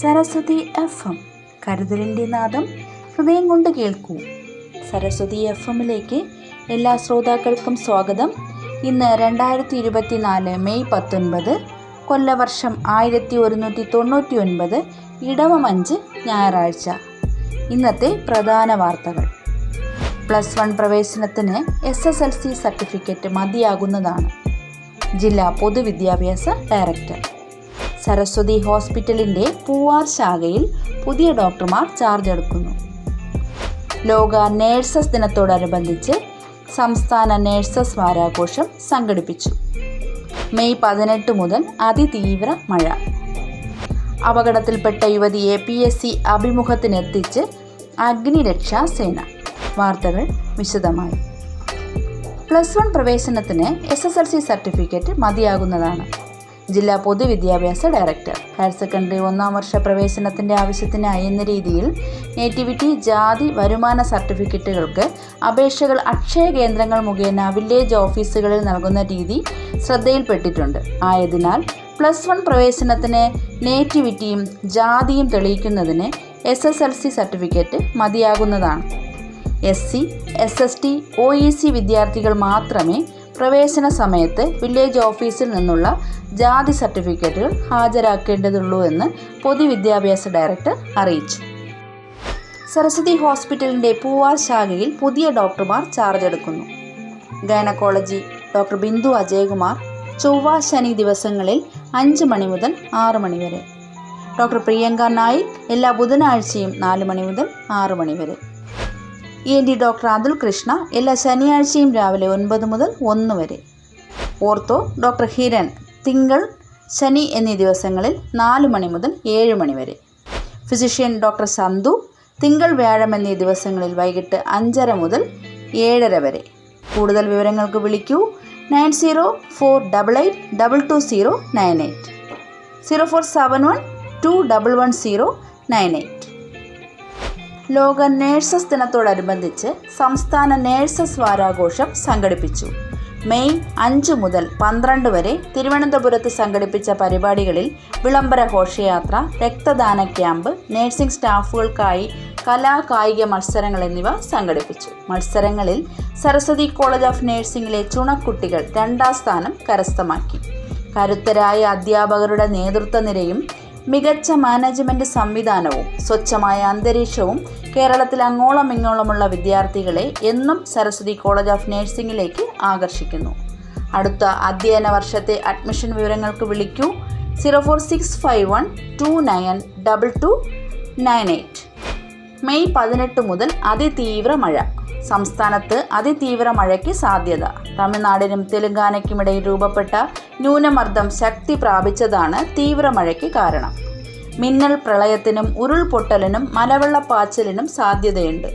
Saraswati F M. കരുതലിന്റെ നാദം ഹൃദയം കൊണ്ട് കേൾക്കൂ. സരസ്വതി എഫ് എമ്മിലേക്ക് എല്ലാ ശ്രോതാക്കൾക്കും സ്വാഗതം. ഇന്ന് രണ്ടായിരത്തി ഇരുപത്തിനാല് മെയ് പത്തൊൻപത് കൊല്ലവർഷം ആയിരത്തി ഒരുന്നൂറ്റി തൊണ്ണൂറ്റി ഒൻപത് ഇടവം അഞ്ച് ഞായറാഴ്ച. ഇന്നത്തെ പ്രധാന വാർത്തകൾ. പ്ലസ് വൺ പ്രവേശനത്തിന് S S L C certificate മതിയാകുന്നതാണ്. ജില്ലാ പൊതുവിദ്യാഭ്യാസ ഡയറക്ടർ. സരസ്വതി ഹോസ്പിറ്റലിന്റെ പൂവാർ ശാഖയിൽ പുതിയ ഡോക്ടർമാർ ചാർജ് എടുക്കുന്നു. ലോക നേഴ്സസ് ദിനത്തോടനുബന്ധിച്ച് സംസ്ഥാന നേഴ്സസ് വാരാഘോഷം സംഘടിപ്പിച്ചു. മെയ് പതിനെട്ട് മുതൽ അതിതീവ്ര മഴ. അപകടത്തിൽപ്പെട്ട യുവതിയെ പി എസ് സി അഭിമുഖത്തിനെത്തിച്ച് അഗ്നിരക്ഷാ സേന. വാർത്തകൾ വിശദമായി. പ്ലസ് വൺ പ്രവേശനത്തിന് S S L C certificate മതിയാകുന്നതാണ്. ജില്ലാ പൊതുവിദ്യാഭ്യാസ ഡയറക്ടർ. ഹയർ സെക്കൻഡറി ഒന്നാം വർഷ പ്രവേശനത്തിന്റെ ആവശ്യത്തിനായി എന്ന രീതിയിൽ നേറ്റിവിറ്റി ജാതി വരുമാന സർട്ടിഫിക്കറ്റുകൾക്ക് അപേക്ഷകൾ അക്ഷയ കേന്ദ്രങ്ങൾ മുഖേന വില്ലേജ് ഓഫീസുകളിൽ നൽകുന്ന രീതി ശ്രദ്ധയിൽപ്പെട്ടിട്ടുണ്ട്. ആയതിനാൽ പ്ലസ് വൺ പ്രവേശനത്തിന് നേറ്റിവിറ്റിയും ജാതിയും തെളിയിക്കുന്നതിന് S S L C certificate മതിയാകുന്നതാണ്. S C S S T O E C വിദ്യാർത്ഥികൾ മാത്രമേ പ്രവേശന സമയത്ത് വില്ലേജ് ഓഫീസിൽ നിന്നുള്ള ജാതി സർട്ടിഫിക്കറ്റുകൾ ഹാജരാക്കേണ്ടതുള്ളൂ എന്ന് പൊതുവിദ്യാഭ്യാസ ഡയറക്ടർ അറിയിച്ചു. സരസ്വതി ഹോസ്പിറ്റലിന്റെ പൂവാർ ശാഖയിൽ പുതിയ ഡോക്ടർമാർ ചാർജ് എടുക്കുന്നു. ഗൈനക്കോളജി ഡോക്ടർ ബിന്ദു അജയകുമാർ ചൊവ്വ ശനി ദിവസങ്ങളിൽ അഞ്ച് മണി മുതൽ ആറ് മണി വരെ. ഡോക്ടർ പ്രിയങ്ക നായിക് എല്ലാ ബുധനാഴ്ചയും നാല് മണി മുതൽ ആറ് മണി വരെ. E N T doctor Atul Krishna എല്ലാ ശനിയാഴ്ചയും രാവിലെ ഒൻപത് മുതൽ ഒന്ന് വരെ. ഓർത്തോ ഡോക്ടർ ഹിരൺ തിങ്കൾ ശനി എന്നീ ദിവസങ്ങളിൽ നാല് മണി മുതൽ ഏഴ് മണി വരെ. ഫിസിഷ്യൻ ഡോക്ടർ സന്തു തിങ്കൾ വ്യാഴം എന്നീ ദിവസങ്ങളിൽ വൈകിട്ട് അഞ്ചര മുതൽ ഏഴര വരെ. കൂടുതൽ വിവരങ്ങൾക്ക് വിളിക്കൂ nine zero four double eight double two zero nine eight. Zero four seven one two double one zero nine eight. ലോക നേഴ്സസ് ദിനത്തോടനുബന്ധിച്ച് സംസ്ഥാന നേഴ്സസ് വാരാഘോഷം സംഘടിപ്പിച്ചു. മെയ് അഞ്ച് മുതൽ പന്ത്രണ്ട് വരെ തിരുവനന്തപുരത്ത് സംഘടിപ്പിച്ച പരിപാടികളിൽ വിളംബര ഘോഷയാത്ര രക്തദാന ക്യാമ്പ് നഴ്സിംഗ് സ്റ്റാഫുകൾക്കായി കലാ കായിക മത്സരങ്ങൾ എന്നിവ സംഘടിപ്പിച്ചു. മത്സരങ്ങളിൽ സരസ്വതി കോളേജ് ഓഫ് നഴ്സിംഗിലെ ചുണക്കുട്ടികൾ രണ്ടാം സ്ഥാനം കരസ്ഥമാക്കി. കരുത്തരായ അധ്യാപകരുടെ നേതൃത്വ നിരയും മികച്ച മാനേജ്മെന്റ് സംവിധാനവും സ്വച്ഛമായ അന്തരീക്ഷവും കേരളത്തിൽ അങ്ങോളം ഇങ്ങോളമുള്ള വിദ്യാർത്ഥികളെ എന്നും സരസ്വതി കോളേജ് ഓഫ് നഴ്സിംഗിലേക്ക് ആകർഷിക്കുന്നു. അടുത്ത അധ്യയന വർഷത്തെ അഡ്മിഷൻ വിവരങ്ങൾക്ക് വിളിക്കൂ. Zero four six five one two nine double two nine eight. May പതിനെട്ട് മുതൽ അതിതീവ്ര മഴ. സംസ്ഥാനത്ത് അതിതീവ്ര മഴയ്ക്ക് സാധ്യത. തമിഴ്നാടിനും തെലങ്കാനയ്ക്കുമിടയിൽ രൂപപ്പെട്ട ന്യൂനമർദ്ദം ശക്തി പ്രാപിച്ചതാണ് തീവ്ര മഴയ്ക്ക് കാരണം. മിന്നൽ പ്രളയത്തിനും ഉരുൾപൊട്ടലിനും മലവെള്ളപ്പാച്ചിലിനും സാധ്യതയുണ്ട്.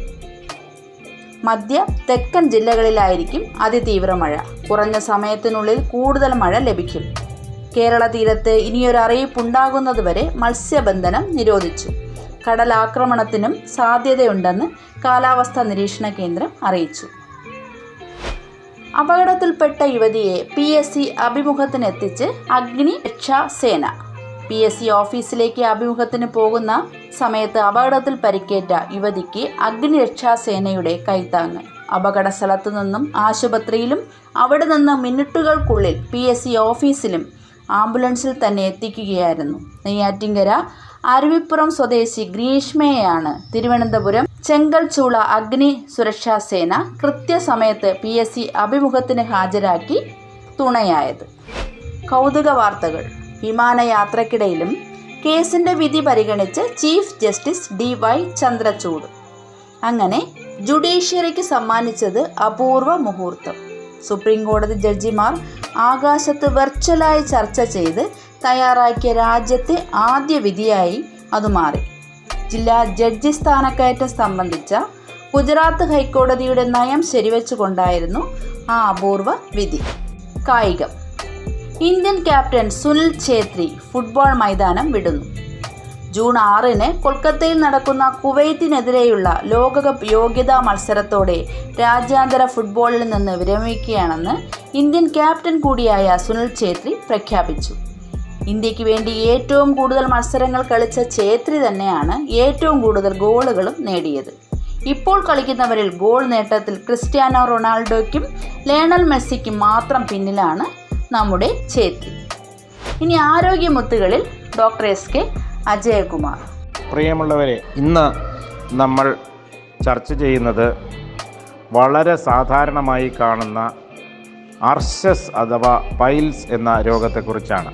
മധ്യ തെക്കൻ ജില്ലകളിലായിരിക്കും അതിതീവ്ര മഴ. കുറഞ്ഞ സമയത്തിനുള്ളിൽ കൂടുതൽ മഴ ലഭിക്കും. കേരള തീരത്ത് ഇനിയൊരു അറിയിപ്പുണ്ടാകുന്നതുവരെ മത്സ്യബന്ധനം നിരോധിച്ചു. കടലാക്രമണത്തിനും സാധ്യതയുണ്ടെന്ന് കാലാവസ്ഥാ നിരീക്ഷണ കേന്ദ്രം അറിയിച്ചു. അപകടത്തിൽപ്പെട്ട യുവതിയെ പി എസ് സി അഭിമുഖത്തിനെത്തിച്ച് അഗ്നി രക്ഷാ സേന. പി എസ് സി ഓഫീസിലേക്ക് അഭിമുഖത്തിന് പോകുന്ന സമയത്ത് അപകടത്തിൽ പരിക്കേറ്റ യുവതിക്ക് അഗ്നിരക്ഷാ സേനയുടെ കൈത്താങ്ങ്. അപകട സ്ഥലത്തു നിന്നും ആശുപത്രിയിലും അവിടെ നിന്ന് മിനിറ്റുകൾക്കുള്ളിൽ പി എസ് സി ഓഫീസിലും ആംബുലൻസിൽ തന്നെ എത്തിക്കുകയായിരുന്നു. നെയ്യാറ്റിങ്കര അരുവിപ്പുറം സ്വദേശി ഗ്രീഷ്മയെയാണ് തിരുവനന്തപുരം ചെങ്കൽച്ചൂള അഗ്നി സുരക്ഷാ സേന കൃത്യസമയത്ത് പി എസ് സി അഭിമുഖത്തിന് ഹാജരാക്കി തുണയായത്. കൗതുക വാർത്തകൾ. വിമാനയാത്രക്കിടയിലും കേസിന്റെ വിധി പരിഗണിച്ച് chief justice D Y Chandrachud. അങ്ങനെ ജുഡീഷ്യറിക്ക് സമ്മാനിച്ചത് അപൂർവ മുഹൂർത്തം. സുപ്രീം കോടതി ജഡ്ജിമാർ ആകാശത്ത് വെർച്വലായി ചർച്ച ചെയ്ത് തയ്യാറാക്കിയ രാജ്യത്തെ ആദ്യ വിധിയായി അത് മാറി. ജില്ലാ ജഡ്ജി സ്ഥാനക്കയറ്റം സംബന്ധിച്ച ഗുജറാത്ത് ഹൈക്കോടതിയുടെ നയം ശരിവെച്ചുകൊണ്ടായിരുന്നു ആ അപൂർവ വിധി. കായികം. Indian captain Sunil Chhetri football മൈതാനം വിടുന്നു. ജൂൺ ആറിന് കൊൽക്കത്തയിൽ നടക്കുന്ന കുവൈത്തിനെതിരെയുള്ള ലോകകപ്പ് യോഗ്യതാ മത്സരത്തോടെ രാജ്യാന്തര ഫുട്ബോളിൽ നിന്ന് വിരമിക്കുകയാണെന്ന് ഇന്ത്യൻ ക്യാപ്റ്റൻ കൂടിയായ സുനിൽ ഛേത്രി പ്രഖ്യാപിച്ചു. ഇന്ത്യയ്ക്ക് വേണ്ടി ഏറ്റവും കൂടുതൽ മത്സരങ്ങൾ കളിച്ച ഛേത്രി തന്നെയാണ് ഏറ്റവും കൂടുതൽ ഗോളുകളും നേടിയത്. ഇപ്പോൾ കളിക്കുന്നവരിൽ ഗോൾ നേട്ടത്തിൽ ക്രിസ്ത്യാനോ റൊണാൾഡോയ്ക്കും ലയണൽ മെസ്സിക്കും മാത്രം പിന്നിലാണ് നമ്മുടെ ഛേത്രി. ഇനി ആരോഗ്യമുത്തുകളിൽ ഡോക്ടർ എസ് കെ അജയകുമാർ. പ്രിയമുള്ളവരെ ഇന്ന് നമ്മൾ ചർച്ച ചെയ്യുന്നത് വളരെ സാധാരണമായി കാണുന്ന അർഷസ് അഥവാ പൈൽസ് എന്ന രോഗത്തെക്കുറിച്ചാണ്.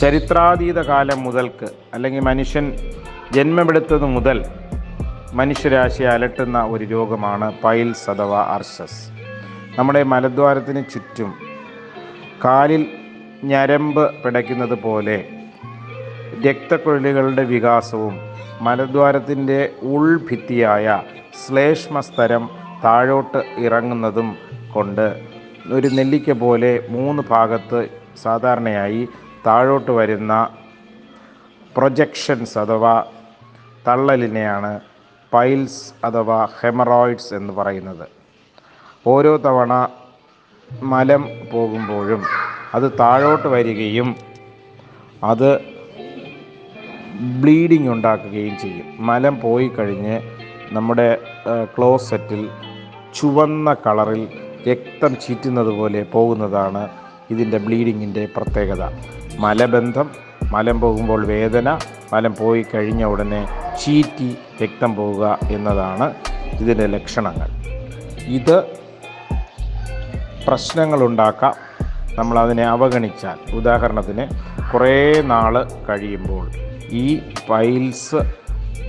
ചരിത്രാതീത കാലം മുതൽക്ക് അല്ലെങ്കിൽ മനുഷ്യൻ ജന്മമെടുത്തത് മുതൽ മനുഷ്യരാശിയെ അലട്ടുന്ന ഒരു രോഗമാണ് പൈൽസ് അഥവാ അർഷസ് നമ്മുടെ മലദ്വാരത്തിന് ചുറ്റും കാലിൽ ഞരമ്പ് പിടയ്ക്കുന്നത് പോലെ രക്തക്കുഴലുകളുടെ വികാസവും മലദ്വാരത്തിന്റെ ഉൾഭിത്തിയായ ശ്ലേഷ്മസ്തരം താഴോട്ട് ഇറങ്ങുന്നതും കൊണ്ട് ഒരു നെല്ലിക്ക പോലെ മൂന്ന് ഭാഗത്ത് സാധാരണയായി താഴോട്ട് വരുന്ന പ്രൊജക്ഷൻസ് അഥവാ തള്ളലിനെയാണ് പൈൽസ് അഥവാ ഹെമറോയിഡ്സ് എന്ന് പറയുന്നത്. ഓരോ തവണ മലം പോകുമ്പോഴും അത് താഴോട്ട് വരികയും അത് ബ്ലീഡിങ് ഉണ്ടാക്കുകയും ചെയ്യും. മലം പോയി കഴിഞ്ഞ് നമ്മുടെ ക്ലോസറ്റിൽ ചുവന്ന കളറിൽ രക്തം ചീറ്റുന്നത് പോലെ പോകുന്നതാണ് ഇതിന്റെ ബ്ലീഡിങ്ങിന്റെ പ്രത്യേകത. മലബന്ധം മലം പോകുമ്പോൾ വേദന മലം പോയി കഴിഞ്ഞ ഉടനെ ചീറ്റി രക്തം പോവുക എന്നതാണ് ഇതിന്റെ ലക്ഷണങ്ങൾ. ഇത് പ്രശ്നങ്ങളുണ്ടാക്കാം നമ്മളതിനെ അവഗണിച്ചാൽ. ഉദാഹരണത്തിന് കുറേ നാൾ കഴിയുമ്പോൾ ഈ പൈൽസ്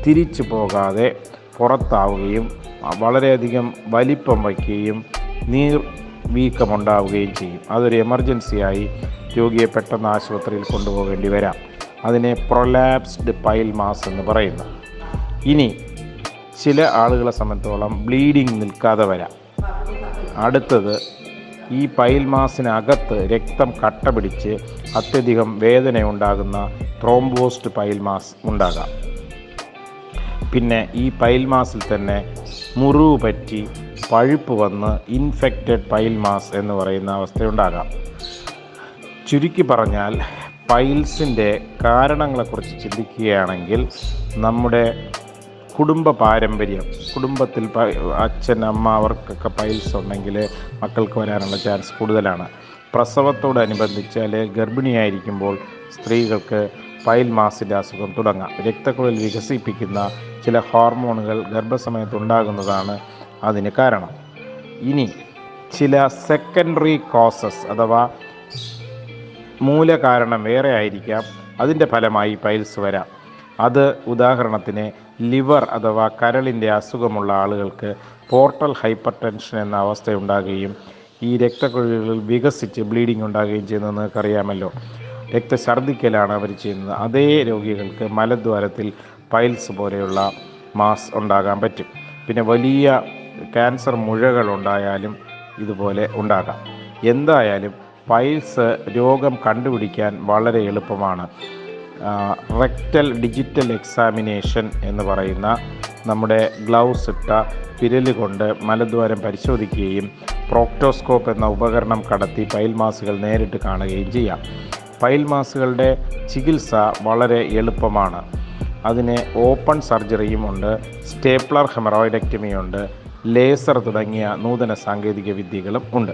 തിരിച്ചു പോകാതെ പുറത്താവുകയും വളരെയധികം വലിപ്പം വയ്ക്കുകയും നീർ വീക്കമുണ്ടാവുകയും ചെയ്യും. അതൊരു എമർജൻസിയായി രോഗിയെ പെട്ടെന്ന് ആശുപത്രിയിൽ കൊണ്ടുപോകേണ്ടി വരാം. അതിനെ പ്രൊലാപ്സ്ഡ് പൈൽ മാസ് എന്ന് പറയുന്നു. ഇനി ചില ആളുകളെ സംബന്ധിച്ചോളം ബ്ലീഡിങ് നിൽക്കാതെ വരാം. അടുത്തത് ഈ പൈൽ മാസിനകത്ത് രക്തം കട്ട പിടിച്ച് അത്യധികം വേദന ഉണ്ടാകുന്ന ത്രോംബോസ്റ്റ് പൈൽ മാസ് ഉണ്ടാകാം. പിന്നെ ഈ പൈൽ മാസിൽ തന്നെ മുറിവ് പറ്റി പഴുപ്പ് വന്ന് ഇൻഫെക്റ്റഡ് പൈൽ മാസ് എന്ന് പറയുന്ന അവസ്ഥയുണ്ടാകാം. ചുരുക്കി പറഞ്ഞാൽ പൈൽസിന്റെ കാരണങ്ങളെക്കുറിച്ച് ചിന്തിക്കുകയാണെങ്കിൽ നമ്മുടെ കുടുംബ പാരമ്പര്യം കുടുംബത്തിൽ അച്ഛൻ അമ്മ അവർക്കൊക്കെ പൈൽസ് ഉണ്ടെങ്കിൽ മക്കൾക്ക് വരാനുള്ള ചാൻസ് കൂടുതലാണ്. പ്രസവത്തോടനുബന്ധിച്ച് അല്ലെങ്കിൽ ഗർഭിണിയായിരിക്കുമ്പോൾ സ്ത്രീകൾക്ക് പൈൽ മാസിന്റെ അസുഖം തുടങ്ങാം. രക്തക്കുഴൽ വികസിപ്പിക്കുന്ന ചില ഹോർമോണുകൾ ഗർഭസമയത്ത് ഉണ്ടാകുന്നതാണ് അതിന് കാരണം. ഇനി ചില സെക്കൻഡറി കോസസ് അഥവാ മൂലകാരണം വേറെ ആയിരിക്കാം. അതിന്റെ ഫലമായി പൈൽസ് വരാം. അത് ഉദാഹരണത്തിന് ലിവർ അഥവാ കരളിന്റെ അസുഖമുള്ള ആളുകൾക്ക് പോർട്ടൽ ഹൈപ്പർ ടെൻഷൻ എന്ന അവസ്ഥയുണ്ടാകുകയും ഈ രക്തക്കുഴലുകളിൽ വികസിച്ച് ബ്ലീഡിംഗ് ഉണ്ടാകുകയും ചെയ്യുന്നത് നിങ്ങൾക്കറിയാമല്ലോ. രക്തഛർദ്ദിക്കലാണ് അവർ ചെയ്യുന്നത്. അതേ രോഗികൾക്ക് മലദ്വാരത്തിൽ പൈൽസ് പോലെയുള്ള മാസ് ഉണ്ടാകാൻ പറ്റും. പിന്നെ വലിയ ക്യാൻസർ മുഴകൾ ഉണ്ടായാലും ഇതുപോലെ ഉണ്ടാകാം. എന്തായാലും പൈൽസ് രോഗം കണ്ടുപിടിക്കാൻ വളരെ എളുപ്പമാണ്. റെക്റ്റൽ ഡിജിറ്റൽ എക്സാമിനേഷൻ എന്ന് പറയുന്ന നമ്മുടെ ഗ്ലൗസ് ഇട്ട വിരൽ കൊണ്ട് മലദ്വാരം പരിശോധിക്കുകയും പ്രോക്ടോസ്കോപ്പ് എന്ന ഉപകരണം കടത്തി പൈൽ മാസുകൾ നേരിട്ട് കാണുകയും ചെയ്യാം. പൈൽ മാസുകളുടെ ചികിത്സ വളരെ എളുപ്പമാണ്. അതിന് ഓപ്പൺ സർജറിയും ഉണ്ട് സ്റ്റേപ്ലർ ഹെമറോയിഡക്റ്റമിയുണ്ട് ലേസർ തുടങ്ങിയ നൂതന സാങ്കേതിക വിദ്യകളും ഉണ്ട്.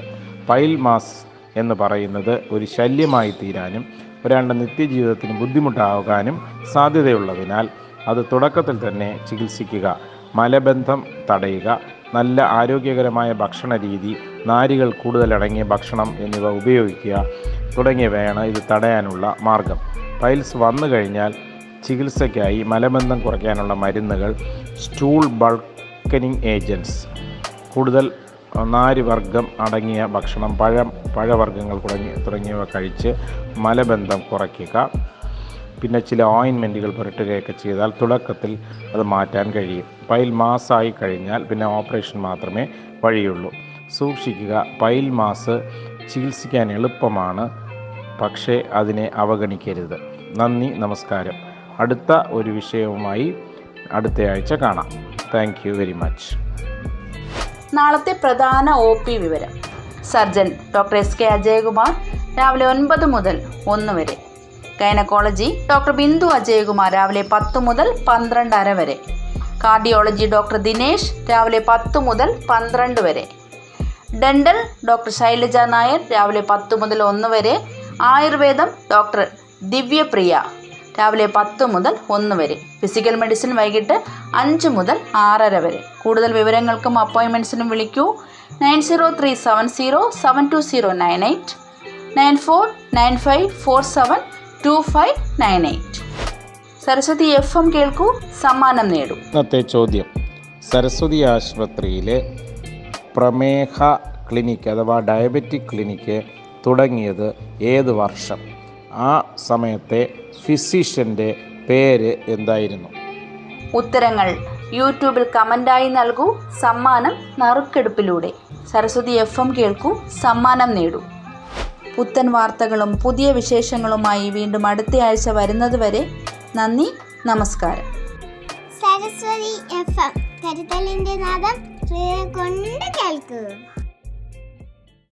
പൈൽ മാസ് എന്ന് പറയുന്നത് ഒരു ശല്യമായി തീരാനും ഒരാളുടെ നിത്യജീവിതത്തിന് ബുദ്ധിമുട്ടാകാനും സാധ്യതയുള്ളതിനാൽ അത് തുടക്കത്തിൽ തന്നെ ചികിത്സിക്കുക മലബന്ധം തടയുക നല്ല ആരോഗ്യകരമായ ഭക്ഷണ രീതി നാരുകൾ കൂടുതലടങ്ങിയ ഭക്ഷണം എന്നിവ ഉപയോഗിക്കുക തുടങ്ങിയവയാണ് ഇത് തടയാനുള്ള മാർഗം. പൈൽസ് വന്നു കഴിഞ്ഞാൽ ചികിത്സയ്ക്കായി മലബന്ധം കുറയ്ക്കാനുള്ള മരുന്നുകൾ സ്റ്റൂൾ ബൾക്കനിങ് ഏജന്റ്സ് കൂടുതൽ നാരുവർഗം അടങ്ങിയ ഭക്ഷണം പഴം പഴവർഗങ്ങൾ തുടങ്ങി തുടങ്ങിയവ കഴിച്ച് മലബന്ധം കുറയ്ക്കുക. പിന്നെ ചില ഓയിൻമെന്റുകൾ പുരട്ടുകയൊക്കെ ചെയ്താൽ തുടക്കത്തിൽ അത് മാറ്റാൻ കഴിയും. പൈൽ മാസായി കഴിഞ്ഞാൽ പിന്നെ ഓപ്പറേഷൻ മാത്രമേ വഴിയുള്ളൂ. സൂക്ഷിക്കുക പൈൽ മാസ് ചികിത്സിക്കാൻ എളുപ്പമാണ് പക്ഷേ അതിനെ അവഗണിക്കരുത്. നന്ദി നമസ്കാരം. അടുത്ത ഒരു വിഷയവുമായി അടുത്തയാഴ്ച കാണാം. Thank very much. നാളത്തെ പ്രധാന ഒ പി വിവരം. Surgeon doctor S K Ajayakumar രാവിലെ ഒൻപത് മുതൽ ഒന്ന് വരെ. ഗൈനക്കോളജി ഡോക്ടർ ബിന്ദു അജയകുമാർ രാവിലെ പത്ത് മുതൽ പന്ത്രണ്ടര വരെ. കാർഡിയോളജി ഡോക്ടർ ദിനേശ് രാവിലെ പത്ത് മുതൽ പന്ത്രണ്ട് വരെ. ഡെന്റൽ ഡോക്ടർ ശൈലജ നായർ രാവിലെ പത്ത് മുതൽ ഒന്ന് വരെ. ആയുർവേദം ഡോക്ടർ ദിവ്യപ്രിയ രാവിലെ പത്ത് മുതൽ ഒന്ന് വരെ. ഫിസിക്കൽ മെഡിസിൻ വൈകിട്ട് അഞ്ച് മുതൽ ആറര വരെ. കൂടുതൽ വിവരങ്ങൾക്കും അപ്പോയിൻമെന്റ്സിനും വിളിക്കൂ. Nine zero three seven zero seven two zero nine eight. Nine four nine five four seven two five nine eight. Saraswati F M കേൾക്കൂ സമ്മാനം നേടൂ. ഇന്നത്തെ ചോദ്യം. സരസ്വതി ആശുപത്രിയിലെ പ്രമേഹ ക്ലിനിക്ക് അഥവാ ഡയബറ്റിക് ക്ലിനിക്ക് തുടങ്ങിയത് ഏത് വർഷം? ആ സമയത്തെ ഫിസിഷ്യന്റെ പേര് എന്തായിരുന്നു? ഉത്തരങ്ങൾ. യൂട്യൂബിൽ കമന്റായി നൽകൂ സമ്മാനം നറുക്കെടുപ്പിലൂടെ. സരസ്വതി എഫ് എം കേൾക്കൂ സമ്മാനം നേടൂ. പുത്തൻ വാർത്തകളും പുതിയ വിശേഷങ്ങളുമായി വീണ്ടും അടുത്ത അടുത്തയാഴ്ച വരുന്നതുവരെ നന്ദി നമസ്കാരം. സരസ്വതി എഫ് എം കരുതലിന്റെ നാദം കൊണ്ട് കേൾക്കൂ.